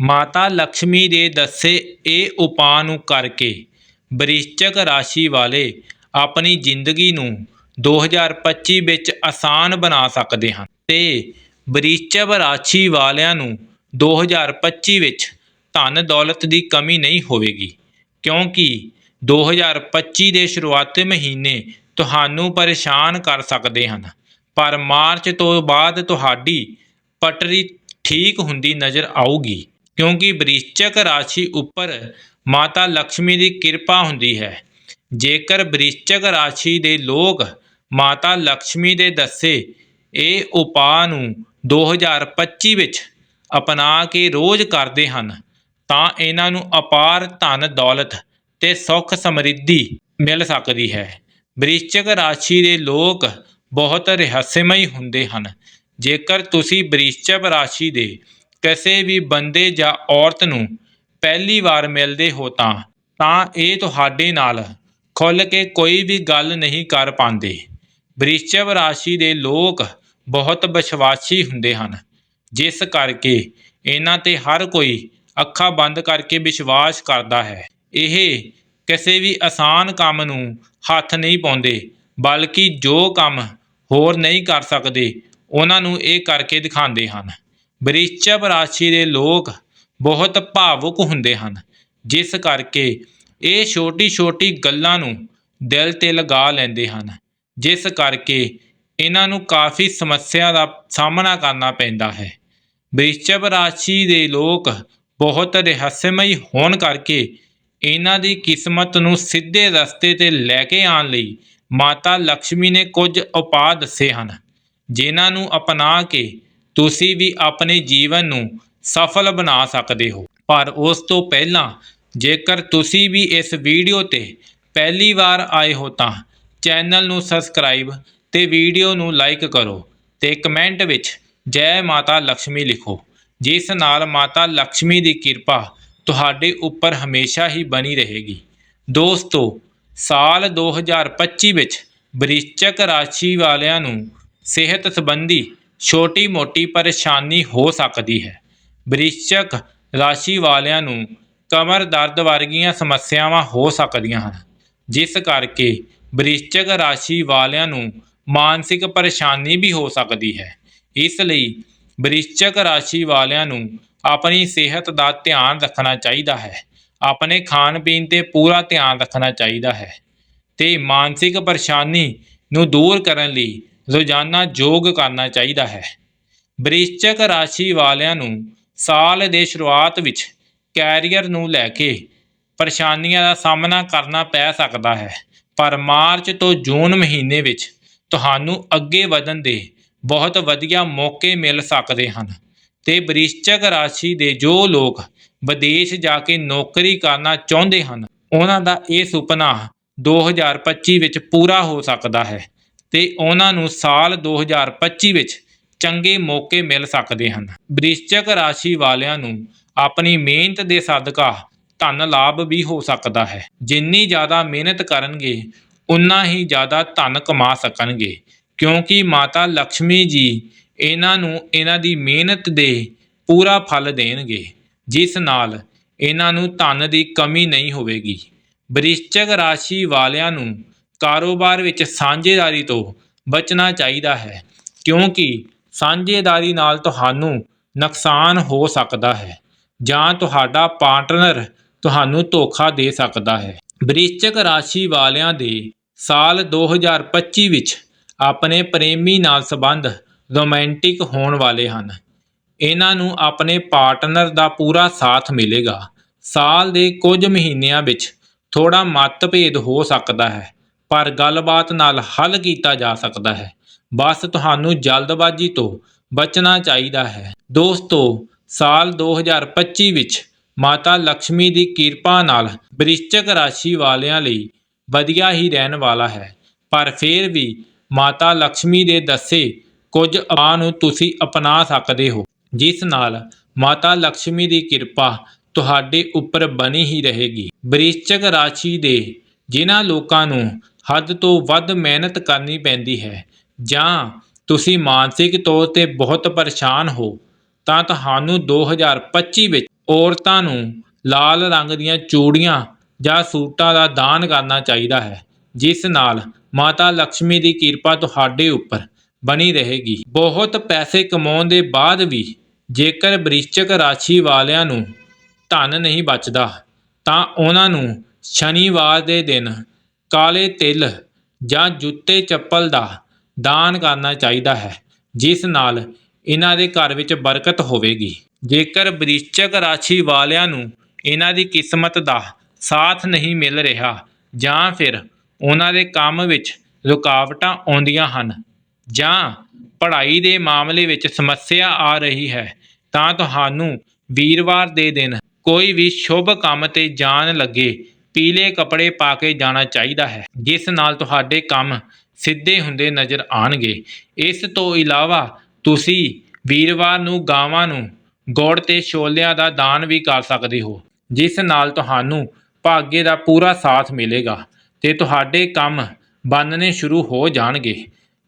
ਮਾਤਾ ਲక్ష్ਮੀ ਦੇ ਦੱਸੇ ਇਹ ਉਪਾਅ ਨੂੰ ਕਰਕੇ ਬ੍ਰਿਸ਼ਚਕ ਰਾਸ਼ੀ ਵਾਲੇ ਆਪਣੀ ਜ਼ਿੰਦਗੀ ਨੂੰ 2025 ਵਿੱਚ ਆਸਾਨ ਬਣਾ ਸਕਦੇ ਹਨ ਤੇ ਬ੍ਰਿਸ਼ਚਕ ਰਾਸ਼ੀ ਵਾਲਿਆਂ ਨੂੰ 2025 ਵਿੱਚ ਧਨ ਦੌਲਤ ਦੀ ਕਮੀ ਨਹੀਂ ਹੋਵੇਗੀ, ਕਿਉਂਕਿ 2025 ਦੇ ਸ਼ੁਰੂਆਤੀ ਮਹੀਨੇ ਤੁਹਾਨੂੰ ਪਰੇਸ਼ਾਨ ਕਰ ਸਕਦੇ ਹਨ, ਪਰ ਮਾਰਚ ਤੋਂ ਬਾਅਦ ਤੁਹਾਡੀ ਪਟਰੀ ਠੀਕ ਹੁੰਦੀ ਨਜ਼ਰ ਆਊਗੀ। ਕਿਉਂਕਿ ਬ੍ਰਿਸ਼ਚਕ ਰਾਸ਼ੀ ਉੱਪਰ ਮਾਤਾ ਲਕਸ਼ਮੀ ਦੀ ਕਿਰਪਾ ਹੁੰਦੀ ਹੈ। ਜੇਕਰ ਬ੍ਰਿਸ਼ਚਕ ਰਾਸ਼ੀ ਦੇ ਲੋਕ ਮਾਤਾ ਲਕਸ਼ਮੀ ਦੇ ਦੱਸੇ, ਇਹ ਉਪਾਅ ਨੂੰ 2025 ਵਿੱਚ ਅਪਣਾ ਕੇ ਰੋਜ਼ ਕਰਦੇ ਹਨ, ਤਾਂ ਇਹਨਾਂ ਨੂੰ ਅਪਾਰ ਧਨ ਦੌਲਤ ਤੇ ਸੁੱਖ ਸਮਰਿੱਧੀ ਮਿਲ ਸਕਦੀ ਹੈ। ਬ੍ਰਿਸ਼ਚਕ ਰਾਸ਼ੀ ਦੇ ਲੋਕ ਬਹੁਤ ਰਹੱਸਮਈ ਹੁੰਦੇ ਹਨ। ਜੇਕਰ ਤੁਸੀਂ ਬ੍ਰਿਸ਼ਚਕ ਰਾਸ਼ੀ ਦੇ ਕਿਸੇ ਵੀ ਬੰਦੇ ਜਾਂ ਔਰਤ ਨੂੰ ਪਹਿਲੀ ਵਾਰ ਮਿਲਦੇ ਹੋ ਤਾਂ ਤਾਂ ਇਹ ਤੁਹਾਡੇ ਨਾਲ ਖੁੱਲ੍ਹ ਕੇ ਕੋਈ ਵੀ ਗੱਲ ਨਹੀਂ ਕਰ ਪਾਉਂਦੇ। ਬ੍ਰਿਸ਼ਚਕ ਰਾਸ਼ੀ ਦੇ ਲੋਕ ਬਹੁਤ ਵਿਸ਼ਵਾਸੀ ਹੁੰਦੇ ਹਨ। ਜਿਸ ਕਰਕੇ ਇਹਨਾਂ ਤੇ ਹਰ ਕੋਈ ਅੱਖਾਂ ਬੰਦ ਕਰਕੇ ਵਿਸ਼ਵਾਸ ਕਰਦਾ ਹੈ। ਇਹ ਕਿਸੇ ਵੀ ਆਸਾਨ ਕੰਮ ਨੂੰ ਹੱਥ ਨਹੀਂ ਪਾਉਂਦੇ, ਬਲਕਿ ਜੋ ਕੰਮ ਹੋਰ ਨਹੀਂ ਕਰ ਸਕਦੇ, ਉਹਨਾਂ ਨੂੰ ਇਹ ਕਰਕੇ ਦਿਖਾਉਂਦੇ ਹਨ। ਬ੍ਰਿਸ਼ਚਕ ਰਾਸ਼ੀ ਦੇ ਲੋਕ ਬਹੁਤ ਭਾਵੁਕ ਹੁੰਦੇ ਹਨ, ਜਿਸ ਕਰਕੇ ਇਹ ਛੋਟੀ ਛੋਟੀ ਗੱਲਾਂ ਨੂੰ ਦਿਲ ਤੇ ਲਗਾ ਲੈਂਦੇ ਹਨ, ਜਿਸ ਕਰਕੇ ਇਹਨਾਂ ਨੂੰ ਕਾਫੀ ਸਮੱਸਿਆ ਦਾ ਸਾਹਮਣਾ ਕਰਨਾ ਪੈਂਦਾ ਹੈ। ਬ੍ਰਿਸ਼ਚਕ ਰਾਸ਼ੀ ਦੇ ਲੋਕ ਬਹੁਤ ਰਹੱਸਮਈ ਹੋਣ ਕਰਕੇ ਇਹਨਾਂ ਦੀ ਕਿਸਮਤ ਨੂੰ ਸਿੱਧੇ ਰਸਤੇ ਤੇ ਲੈ ਕੇ ਆਉਣ ਲਈ ਮਾਤਾ ਲక్ష్ਮੀ ਨੇ ਕੁਝ ਉਪਾਅ ਦੱਸੇ ਹਨ, ਜਿਨ੍ਹਾਂ ਨੂੰ ਅਪਣਾ ਕੇ ਤੁਸੀਂ ਵੀ ਆਪਣੇ ਜੀਵਨ ਨੂੰ ਸਫਲ ਬਣਾ ਸਕਦੇ ਹੋ। ਪਰ ਉਸ ਤੋਂ ਪਹਿਲਾਂ, ਜੇਕਰ ਤੁਸੀਂ ਵੀ ਇਸ ਵੀਡੀਓ ਤੇ ਪਹਿਲੀ ਵਾਰ ਆਏ ਹੋ ਤਾਂ ਚੈਨਲ ਨੂੰ ਸਬਸਕ੍ਰਾਈਬ ਤੇ ਵੀਡੀਓ ਨੂੰ ਲਾਈਕ ਕਰੋ ਤੇ ਕਮੈਂਟ ਵਿੱਚ ਜੈ ਮਾਤਾ ਲక్ష్ਮੀ ਲਿਖੋ, ਜਿਸ ਨਾਲ ਮਾਤਾ ਲక్ష్ਮੀ ਦੀ ਕਿਰਪਾ ਤੁਹਾਡੇ ਉੱਪਰ ਹਮੇਸ਼ਾ ਹੀ ਬਣੀ ਰਹੇਗੀ। ਦੋਸਤੋ, ਸਾਲ 2025 ਵਿੱਚ ਬ੍ਰਿਸ਼ਚਕ ਰਾਸ਼ੀ ਵਾਲਿਆਂ ਨੂੰ ਸਿਹਤ ਸੰਬੰਧੀ ਛੋਟੀ-ਮੋਟੀ ਪਰੇਸ਼ਾਨੀ ਹੋ ਸਕਦੀ ਹੈ। ਬ੍ਰਿਸ਼ਚਕ ਰਾਸ਼ੀ ਵਾਲਿਆਂ ਨੂੰ ਕਮਰ ਦਰਦ ਵਰਗੀਆਂ ਸਮੱਸਿਆਵਾਂ ਹੋ ਸਕਦੀਆਂ ਹਨ, ਜਿਸ ਕਰਕੇ ਬ੍ਰਿਸ਼ਚਕ ਰਾਸ਼ੀ ਵਾਲਿਆਂ ਨੂੰ ਮਾਨਸਿਕ ਪਰੇਸ਼ਾਨੀ ਵੀ ਹੋ ਸਕਦੀ ਹੈ। ਇਸ ਲਈ ਬ੍ਰਿਸ਼ਚਕ ਰਾਸ਼ੀ ਵਾਲਿਆਂ ਨੂੰ ਆਪਣੀ ਸਿਹਤ ਦਾ ਧਿਆਨ ਰੱਖਣਾ ਚਾਹੀਦਾ ਹੈ। ਆਪਣੇ ਖਾਣ ਪੀਣ ਤੇ ਪੂਰਾ ਧਿਆਨ ਰੱਖਣਾ ਚਾਹੀਦਾ ਹੈ ਤੇ ਮਾਨਸਿਕ ਪਰੇਸ਼ਾਨੀ ਨੂੰ ਦੂਰ ਕਰਨ ਲਈ ਰੋਜ਼ਾਨਾ ਯੋਗ ਕਰਨਾ ਚਾਹੀਦਾ ਹੈ। ਬ੍ਰਿਸ਼ਚਕ ਰਾਸ਼ੀ ਵਾਲਿਆਂ ਨੂੰ ਸਾਲ ਦੇ ਸ਼ੁਰੂਆਤ ਵਿੱਚ ਕੈਰੀਅਰ ਨੂੰ ਲੈ ਕੇ ਪਰੇਸ਼ਾਨੀਆਂ ਦਾ ਸਾਹਮਣਾ ਕਰਨਾ ਪੈ ਸਕਦਾ ਹੈ, ਪਰ ਮਾਰਚ ਤੋਂ ਜੂਨ ਮਹੀਨੇ ਵਿੱਚ ਤੁਹਾਨੂੰ ਅੱਗੇ ਵਧਣ ਦੇ ਬਹੁਤ ਵਧੀਆ ਮੌਕੇ ਮਿਲ ਸਕਦੇ ਹਨ ਤੇ ਬ੍ਰਿਸ਼ਚਕ ਰਾਸ਼ੀ ਦੇ ਜੋ ਲੋਕ ਵਿਦੇਸ਼ ਜਾ ਕੇ ਨੌਕਰੀ ਕਰਨਾ ਚਾਹੁੰਦੇ ਹਨ, ਉਹਨਾਂ ਦਾ ਇਹ ਸੁਪਨਾ 2025 ਵਿੱਚ ਪੂਰਾ ਹੋ ਸਕਦਾ ਹੈ। ਤੇ ਉਹਨਾਂ ਨੂੰ ਸਾਲ 2025 ਵਿੱਚ ਚੰਗੇ ਮੌਕੇ ਮਿਲ ਸਕਦੇ ਹਨ। ਬ੍ਰਿਸ਼ਚਕ ਰਾਸ਼ੀ ਵਾਲਿਆਂ ਨੂੰ ਆਪਣੀ ਮਿਹਨਤ ਦੇ ਸਦਕਾ ਧਨ ਲਾਭ ਵੀ ਹੋ ਸਕਦਾ ਹੈ। ਜਿੰਨੀ ਜ਼ਿਆਦਾ ਮਿਹਨਤ ਕਰਨਗੇ, ਉਨਾ ਹੀ ਜ਼ਿਆਦਾ ਧਨ ਕਮਾ ਸਕਣਗੇ। ਕਿਉਂਕਿ ਮਾਤਾ ਲక్ష్ਮੀ ਜੀ ਇਹਨਾਂ ਨੂੰ ਇਹਨਾਂ ਦੀ ਮਿਹਨਤ ਦੇ ਪੂਰਾ ਫਲ ਦੇਣਗੇ, ਜਿਸ ਨਾਲ ਇਹਨਾਂ ਨੂੰ ਧਨ ਦੀ ਕਮੀ ਨਹੀਂ ਹੋਵੇਗੀ। ਬ੍ਰਿਸ਼ਚਕ ਰਾਸ਼ੀ ਵਾਲਿਆਂ ਨੂੰ ਕਾਰੋਬਾਰ ਵਿੱਚ ਸਾਂਝੇਦਾਰੀ ਤੋਂ ਬਚਣਾ ਚਾਹੀਦਾ ਹੈ, ਕਿਉਂਕਿ ਸਾਂਝੇਦਾਰੀ ਨਾਲ ਤੁਹਾਨੂੰ ਨੁਕਸਾਨ ਹੋ ਸਕਦਾ ਹੈ ਜਾਂ ਤੁਹਾਡਾ ਪਾਰਟਨਰ ਤੁਹਾਨੂੰ ਧੋਖਾ ਦੇ ਸਕਦਾ ਹੈ। ਬ੍ਰਿਸ਼ਚਕ ਰਾਸ਼ੀ ਵਾਲਿਆਂ ਦੇ ਸਾਲ 2025 ਵਿੱਚ ਆਪਣੇ ਪ੍ਰੇਮੀ ਨਾਲ ਸੰਬੰਧ ਰੋਮਾਂਟਿਕ ਹੋਣ ਵਾਲੇ ਹਨ। ਇਹਨਾਂ ਨੂੰ ਆਪਣੇ ਪਾਰਟਨਰ ਦਾ ਪੂਰਾ ਸਾਥ ਮਿਲੇਗਾ। ਸਾਲ ਦੇ ਕੁਝ ਮਹੀਨਿਆਂ ਵਿੱਚ ਥੋੜਾ ਮਤਭੇਦ ਹੋ ਸਕਦਾ ਹੈ। ਪਰ ਗੱਲਬਾਤ ਨਾਲ ਹੱਲ ਕੀਤਾ ਜਾ ਸਕਦਾ ਹੈ। ਬਸ ਤੁਹਾਨੂੰ ਜਲਦਬਾਜ਼ੀ ਤੋਂ ਬਚਣਾ ਚਾਹੀਦਾ ਹੈ। ਦੋਸਤੋ, ਸਾਲ 2025 ਵਿੱਚ ਮਾਤਾ ਲక్ష్ਮੀ ਦੀ ਕਿਰਪਾ ਨਾਲ ਬ੍ਰਿਸ਼ਚਕ ਰਾਸ਼ੀ ਵਾਲਿਆਂ ਲਈ ਵਧੀਆ ਹੀ ਰਹਿਣ ਵਾਲਾ ਹੈ। ਪਰ ਫਿਰ ਵੀ ਮਾਤਾ ਲక్ష్ਮੀ ਦੇ ਦੱਸੇ ਕੁਝ ਆ ਨੂੰ ਤੁਸੀਂ ਅਪਣਾ ਸਕਦੇ ਹੋ, ਜਿਸ ਨਾਲ ਮਾਤਾ ਲక్ష్ਮੀ ਦੀ ਕਿਰਪਾ ਤੁਹਾਡੇ ਉੱਪਰ ਬਣੀ ਹੀ ਰਹੇਗੀ। ਬ੍ਰਿਸ਼ਚਕ ਰਾਸ਼ੀ ਦੇ ਜਿਨ੍ਹਾਂ ਲੋਕਾਂ ਨੂੰ ਹੱਦ ਤੋਂ ਵੱਧ ਮਿਹਨਤ ਕਰਨੀ ਪੈਂਦੀ ਹੈ। ਜਾਂ ਤੁਸੀਂ ਮਾਨਸਿਕ ਤੌਰ ਤੇ ਬਹੁਤ ਪਰੇਸ਼ਾਨ ਹੋ, ਤਾਂ ਤੁਹਾਨੂੰ 2025 ਵਿੱਚ ਔਰਤਾਂ ਨੂੰ ਲਾਲ ਰੰਗ ਦੀਆਂ ਚੂੜੀਆਂ ਜਾਂ ਸੂਟਾਂ ਦਾ ਦਾਨ ਕਰਨਾ ਚਾਹੀਦਾ ਹੈ, ਜਿਸ ਨਾਲ ਮਾਤਾ ਲక్ష్ਮੀ ਦੀ ਕਿਰਪਾ ਤੁਹਾਡੇ ਉੱਪਰ ਬਣੀ ਰਹੇਗੀ। ਬਹੁਤ ਪੈਸੇ ਕਮਾਉਣ ਦੇ ਬਾਅਦ ਵੀ ਜੇਕਰ ਬ੍ਰਿਸ਼ਚਕ ਰਾਸ਼ੀ ਵਾਲਿਆਂ ਨੂੰ ਧਨ ਨਹੀਂ ਬਚਦਾ, ਤਾਂ ਉਹਨਾਂ ਨੂੰ ਸ਼ਨੀਵਾਰ ਦੇ ਦਿਨ ਕਾਲੇ ਤਿਲ ਜਾਂ ਜੁੱਤੇ ਚੱਪਲ ਦਾ ਦਾਨ ਕਰਨਾ ਚਾਹੀਦਾ ਹੈ, ਜਿਸ ਨਾਲ ਇਹਨਾਂ ਦੇ ਘਰ ਵਿੱਚ ਬਰਕਤ ਹੋਵੇਗੀ। ਜੇਕਰ ਬ੍ਰਿਸ਼ਚਕ ਰਾਸ਼ੀ ਵਾਲਿਆਂ ਨੂੰ ਇਹਨਾਂ ਦੀ ਕਿਸਮਤ ਦਾ ਸਾਥ ਨਹੀਂ ਮਿਲ ਰਿਹਾ ਜਾਂ ਫਿਰ ਉਹਨਾਂ ਦੇ ਕੰਮ ਵਿੱਚ ਰੁਕਾਵਟਾਂ ਆਉਂਦੀਆਂ ਹਨ ਜਾਂ ਪੜ੍ਹਾਈ ਦੇ ਮਾਮਲੇ ਵਿੱਚ ਸਮੱਸਿਆ ਆ ਰਹੀ ਹੈ, ਤਾਂ ਤੁਹਾਨੂੰ ਵੀਰਵਾਰ ਦੇ ਦਿਨ ਕੋਈ ਵੀ ਸ਼ੁਭ ਕੰਮ ਤੇ ਜਾਣ ਲੱਗੇ ਪੀਲੇ ਕੱਪੜੇ ਪਾ ਕੇ ਜਾਣਾ ਚਾਹੀਦਾ ਹੈ। ਜਿਸ ਨਾਲ ਤੁਹਾਡੇ ਕੰਮ ਸਿੱਧੇ ਹੁੰਦੇ ਨਜ਼ਰ ਆਣਗੇ ਇਸ ਤੋਂ ਇਲਾਵਾ ਤੁਸੀਂ ਵੀਰਵਾਰ ਨੂੰ ਗਾਵਾਂ ਨੂੰ ਗੁੜ ਤੇ ਛੋਲਿਆਂ ਦਾ ਦਾਨ ਵੀ ਕਰ ਸਕਦੇ ਹੋ। ਜਿਸ ਨਾਲ ਤੁਹਾਨੂੰ ਭਾਗੇ ਦਾ ਪੂਰਾ ਸਾਥ ਮਿਲੇਗਾ ਤੇ ਤੁਹਾਡੇ ਕੰਮ ਬੰਨਣੇ ਸ਼ੁਰੂ ਹੋ ਜਾਣਗੇ।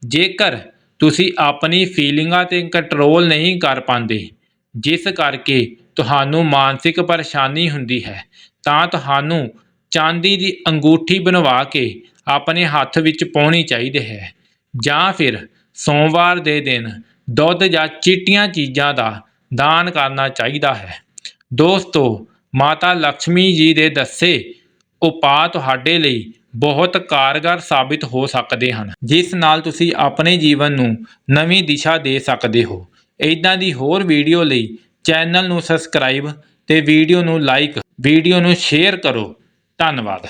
ਜੇਕਰ ਤੁਸੀਂ ਆਪਣੀ ਫੀਲਿੰਗਾਂ ਤੇ ਕੰਟਰੋਲ ਨਹੀਂ ਕਰ ਪਾਉਂਦੇ, ਜਿਸ ਕਰਕੇ ਤੁਹਾਨੂੰ ਮਾਨਸਿਕ ਪਰੇਸ਼ਾਨੀ ਹੁੰਦੀ ਹੈ, ਤਾਂ ਤੁਹਾਨੂੰ ਚਾਂਦੀ ਦੀ ਅੰਗੂਠੀ ਬਣਵਾ ਕੇ ਆਪਣੇ ਹੱਥ ਵਿੱਚ ਪਾਉਣੀ ਚਾਹੀਦੀ ਹੈ। ਜਾਂ ਫਿਰ ਸੋਮਵਾਰ ਦੇ ਦਿਨ ਦੁੱਧ ਜਾਂ ਚਿੱਟੀਆਂ ਚੀਜ਼ਾਂ ਦਾ ਦਾਨ ਕਰਨਾ ਚਾਹੀਦਾ ਹੈ। ਦੋਸਤੋ, ਮਾਤਾ ਲక్ష్ਮੀ ਜੀ ਦੇ ਦੱਸੇ ਉਪਾਅ ਤੁਹਾਡੇ ਲਈ ਬਹੁਤ ਕਾਰਗਰ ਸਾਬਿਤ ਹੋ ਸਕਦੇ ਹਨ, ਜਿਸ ਨਾਲ ਤੁਸੀਂ ਆਪਣੇ ਜੀਵਨ ਨੂੰ ਨਵੀਂ ਦਿਸ਼ਾ ਦੇ ਸਕਦੇ ਹੋ। ਇਦਾਂ ਦੀ ਹੋਰ ਵੀਡੀਓ ਲਈ ਚੈਨਲ ਨੂੰ ਸਬਸਕ੍ਰਾਈਬ ਤੇ ਵੀਡੀਓ ਨੂੰ ਲਾਈਕ, ਵੀਡੀਓ ਨੂੰ ਸ਼ੇਅਰ ਕਰੋ। ਧੰਨਵਾਦ।